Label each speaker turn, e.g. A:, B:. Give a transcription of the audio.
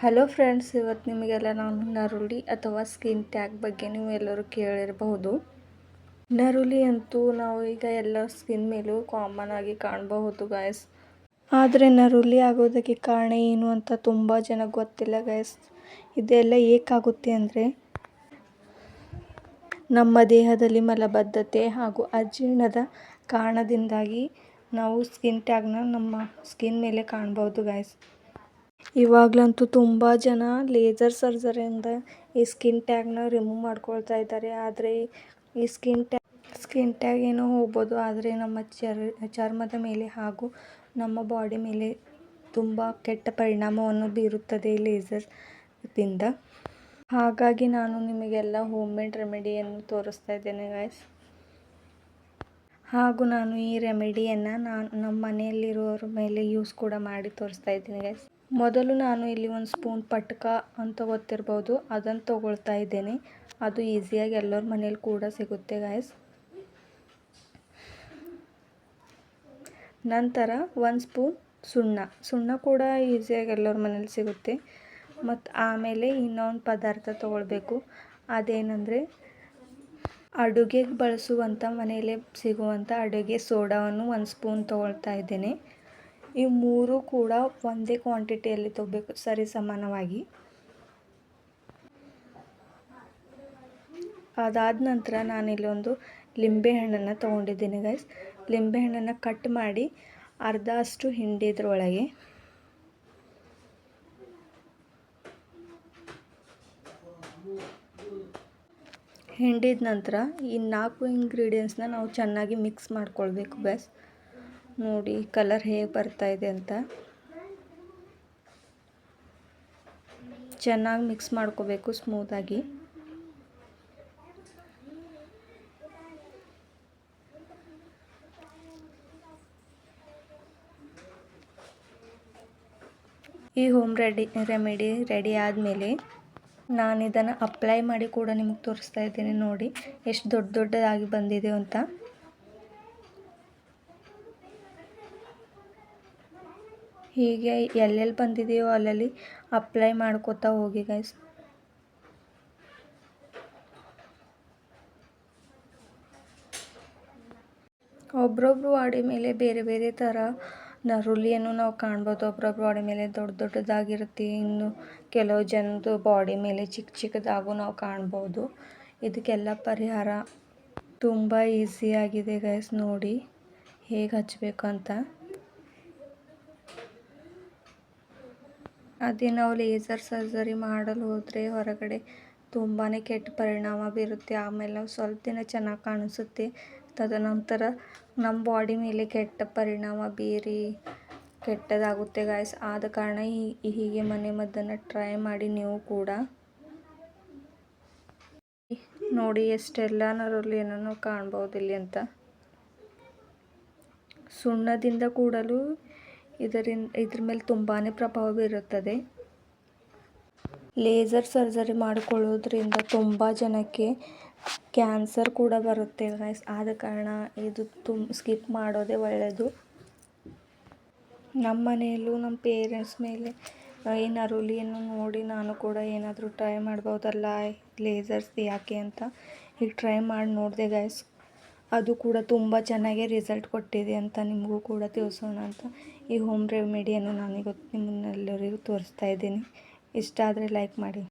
A: Hello friends ಇವತ್ತು ನಿಮಗೆಲ್ಲ ನಾನು ನರುಳಿ ಅಥವಾ ಸ್ಕಿನ್ ಟ್ಯಾಗ್ ಬಗ್ಗೆ ನೀವು ಎಲ್ಲರೂ ಕೇಳಿರಬಹುದು. ನರುಳಿ ಅಂತೂ ನಾವು ಈಗ ಎಲ್ಲ ಸ್ಕಿನ್ ಮೇಲೂ ಕಾಮನ್ ಆಗಿ ಕಾಣಬಹುದು ಗಾಯಸ್ ಆದರೆ ನರುಳಿ ಆಗೋದಕ್ಕೆ ಕಾರಣ ಏನು ಅಂತ ತುಂಬ ಜನ ಗೊತ್ತಿಲ್ಲ ಗಾಯಸ್ ಇದೆಲ್ಲ ಏಕಾಗುತ್ತೆ ಅಂದರೆ, ನಮ್ಮ ದೇಹದಲ್ಲಿ ಮಲಬದ್ಧತೆ ಹಾಗೂ ಅಜೀರ್ಣದ ಕಾರಣದಿಂದಾಗಿ ನಾವು ಸ್ಕಿನ್ ಟ್ಯಾಗ್ನ ನಮ್ಮ ಸ್ಕಿನ್ ಮೇಲೆ ಕಾಣ್ಬೋದು ಗಾಯ್ಸ್ ಇವಾಗಲಂತೂ ತುಂಬ ಜನ ಲೇಸರ್ ಸರ್ಜರಿಯಿಂದ ಈ ಸ್ಕಿನ್ ಟ್ಯಾಗ್ನ ರಿಮೂವ್ ಮಾಡ್ಕೊಳ್ತಾ ಇದ್ದಾರೆ. ಆದರೆ ಈ ಸ್ಕಿನ್ ಟ್ಯಾಗ್ ಸ್ಕಿನ್ ಟ್ಯಾಗ್ ಏನೋ ಹೋಗ್ಬೋದು. ಆದರೆ ನಮ್ಮ ಚರ್, ಚರ್ಮದ ಮೇಲೆ ಹಾಗೂ ನಮ್ಮ ಬಾಡಿ ಮೇಲೆ ತುಂಬ ಕೆಟ್ಟ ಪರಿಣಾಮವನ್ನು ಬೀರುತ್ತದೆ ಲೇಸರ್ದಿಂದ ಹಾಗಾಗಿ ನಾನು ನಿಮಗೆಲ್ಲ ಹೋಮ್ ಮೇಡ್ ರೆಮಿಡಿಯನ್ನು ತೋರಿಸ್ತಾ ಇದ್ದೇನೆ ಗಾಯ್ಸ್ ಹಾಗೂ ನಾನು ಈ ರೆಮಿಡಿಯನ್ನು ನಾನು ನಮ್ಮ ಮನೆಯಲ್ಲಿರೋರ ಮೇಲೆ ಯೂಸ್ ಕೂಡ ಮಾಡಿ ತೋರಿಸ್ತಾ ಇದ್ದೀನಿ ಗೈಸ್ ಮೊದಲು ನಾನು ಇಲ್ಲಿ ಒಂದು ಸ್ಪೂನ್ ಪಟ್ಕ ಅಂತ ಗೊತ್ತಿರ್ಬೋದು, ಅದನ್ನು ತೊಗೊಳ್ತಾ ಇದ್ದೇನೆ. ಅದು ಈಸಿಯಾಗಿ ಎಲ್ಲರ ಮನೇಲಿ ಕೂಡ ಸಿಗುತ್ತೆ ಗಾಯ್ಸ್ ನಂತರ ಒಂದು ಸ್ಪೂನ್ ಸುಣ್ಣ. ಸುಣ್ಣ ಕೂಡ ಈಸಿಯಾಗಿ ಎಲ್ಲರ ಮನೇಲಿ ಸಿಗುತ್ತೆ. ಮತ್ತು ಆಮೇಲೆ ಇನ್ನೊಂದು ಪದಾರ್ಥ ತೊಗೊಳ್ಬೇಕು. ಅದೇನೆಂದರೆ ಅಡುಗೆಗೆ ಬಳಸುವಂಥ ಮನೆಯಲ್ಲೇ ಸಿಗುವಂಥ ಅಡುಗೆ ಸೋಡಾವನ್ನು ಒಂದು ಸ್ಪೂನ್ ತೊಗೊಳ್ತಾ ಇದ್ದೇನೆ. ಈ ಮೂರು ಕೂಡ ಒಂದೇ ಕ್ವಾಂಟಿಟಿಯಲ್ಲಿ ತೊಗೋಬೇಕು, ಸರಿ ಸಮಾನವಾಗಿ. ಅದಾದ ನಂತರ ನಾನಿಲ್ಲೊಂದು ಲಿಂಬೆಹಣ್ಣನ್ನು ತೊಗೊಂಡಿದ್ದೀನಿ ಗೈಸ್ ಲಿಂಬೆಹಣ್ಣನ್ನು ಕಟ್ ಮಾಡಿ ಅರ್ಧ ಅಷ್ಟು ಹಿಂಡಿದ್ರೊಳಗೆ ಹಿಂಡಿದ ನಂತರ ಈ ನಾಲ್ಕು ಇಂಗ್ರೀಡಿಯೆಂಟ್ಸ್ನ ನಾವು ಚೆನ್ನಾಗಿ ಮಿಕ್ಸ್ ಮಾಡ್ಕೊಳ್ಬೇಕು ಬಸ್ ನೋಡಿ ಕಲರ್ ಹೇಗೆ ಬರ್ತಾ ಇದೆ ಅಂತ. ಚೆನ್ನಾಗಿ ಮಿಕ್ಸ್ ಮಾಡ್ಕೋಬೇಕು ಸ್ಮೂತಾಗಿ ಈ ಹೋಮ್ ರೆಡಿ ರೆಮಿಡಿ ರೆಡಿ ಆದಮೇಲೆ ನಾನು ಇದನ್ನು ಅಪ್ಲೈ ಮಾಡಿ ಕೂಡ ನಿಮಗೆ ತೋರಿಸ್ತಾ ಇದ್ದೀನಿ ನೋಡಿ, ಎಷ್ಟು ದೊಡ್ಡ ದೊಡ್ಡದಾಗಿ ಬಂದಿದೆ ಅಂತ. ಹೀಗೆ ಎಲ್ಲೆಲ್ಲಿ ಬಂದಿದೆಯೋ ಅಲ್ಲಲ್ಲಿ ಅಪ್ಲೈ ಮಾಡ್ಕೋತಾ ಹೋಗಿ ಗೈಸ್ ಒಬ್ರೊಬ್ರು ವಾಡಿ ಮೇಲೆ ಬೇರೆ ಬೇರೆ ಥರ ನರುಲಿಯನ್ನು ನಾವು ಕಾಣ್ಬೋದು. ಒಬ್ರೊಬ್ರು ವಾಡಿ ಮೇಲೆ ದೊಡ್ಡ ದೊಡ್ಡದಾಗಿರುತ್ತೆ. ಇನ್ನು ಕೆಲವು ಜನದ್ದು ಬಾಡಿ ಮೇಲೆ ಚಿಕ್ಕ ಚಿಕ್ಕದಾಗೂ ನಾವು ಕಾಣ್ಬೋದು. ಇದಕ್ಕೆಲ್ಲ ಪರಿಹಾರ ತುಂಬ ಈಸಿಯಾಗಿದೆ ಗೈಸ್ ನೋಡಿ ಹೇಗೆ ಹಚ್ಚಬೇಕು ಅದೇ ನಾವು ಲೇಸರ್ ಸರ್ಜರಿ ಮಾಡಲು ಹೋದರೆ ಹೊರಗಡೆ ತುಂಬಾ ಕೆಟ್ಟ ಪರಿಣಾಮ ಬೀರುತ್ತೆ. ಆಮೇಲೆ ಸ್ವಲ್ಪ ದಿನ ಚೆನ್ನಾಗಿ ಕಾಣಿಸುತ್ತೆ. ತದನಂತರ ನಮ್ಮ ಬಾಡಿ ಮೇಲೆ ಕೆಟ್ಟ ಪರಿಣಾಮ ಬೀರಿ ಕೆಟ್ಟದಾಗುತ್ತೆ ಗಾಯ್ಸ್ ಆದ ಕಾರಣ ಈ ಹೀಗೆ ಮನೆ ಮದ್ದನ್ನು ಟ್ರೈ ಮಾಡಿ ನೀವು ಕೂಡ ನೋಡಿ ಎಷ್ಟೆಲ್ಲ ನರಲ್ಲಿ ಏನೋ ಕಾಣ್ಬೋದು ಇಲ್ಲಿ ಅಂತ. ಸುಣ್ಣದಿಂದ ಕೂಡಲು ಇದರಿಂದ ಇದ್ರ ಮೇಲೆ ತುಂಬಾ ಪ್ರಭಾವ ಬೀರುತ್ತದೆ. ಲೇಸರ್ ಸರ್ಜರಿ ಮಾಡಿಕೊಳ್ಳೋದ್ರಿಂದ ತುಂಬ ಜನಕ್ಕೆ ಕ್ಯಾನ್ಸರ್ ಕೂಡ ಬರುತ್ತೆ ಗೈಸ್ ಆದ ಕಾರಣ ಇದು ತುಂಬ ಸ್ಕಿಪ್ ಮಾಡೋದೇ ಒಳ್ಳೆಯದು ನಮ್ಮ ಮನೆಯಲ್ಲೂ ನಮ್ಮ ಪೇರೆಂಟ್ಸ್ ಮೇಲೆ ಈ ನರುಲಿಯನ್ನು ನೋಡಿ ನಾನು ಕೂಡ ಏನಾದರೂ ಟ್ರೈ ಮಾಡ್ಬೋದಲ್ಲ, ಲೇಸರ್ಸ್ ಯಾಕೆ ಅಂತ ಈಗ ಟ್ರೈ ಮಾಡಿ ನೋಡಿದೆ ಗೈಸ್ ಅದು ಕೂಡ ತುಂಬ ಚೆನ್ನಾಗಿ ರಿಸಲ್ಟ್ ಕೊಟ್ಟಿದೆ ಅಂತ ನಿಮಗೂ ಕೂಡ ತಿಳಿಸೋಣ ಅಂತ ಈ ಹೋಮ್ ರೆಮಿಡಿಯನ್ನು ನಾನು ಇವತ್ತು ನಿಮ್ಮನ್ನೆಲ್ಲರಿಗೂ ತೋರಿಸ್ತಾ ಇದ್ದೀನಿ. ಇಷ್ಟ ಆದರೆ ಲೈಕ್ ಮಾಡಿ.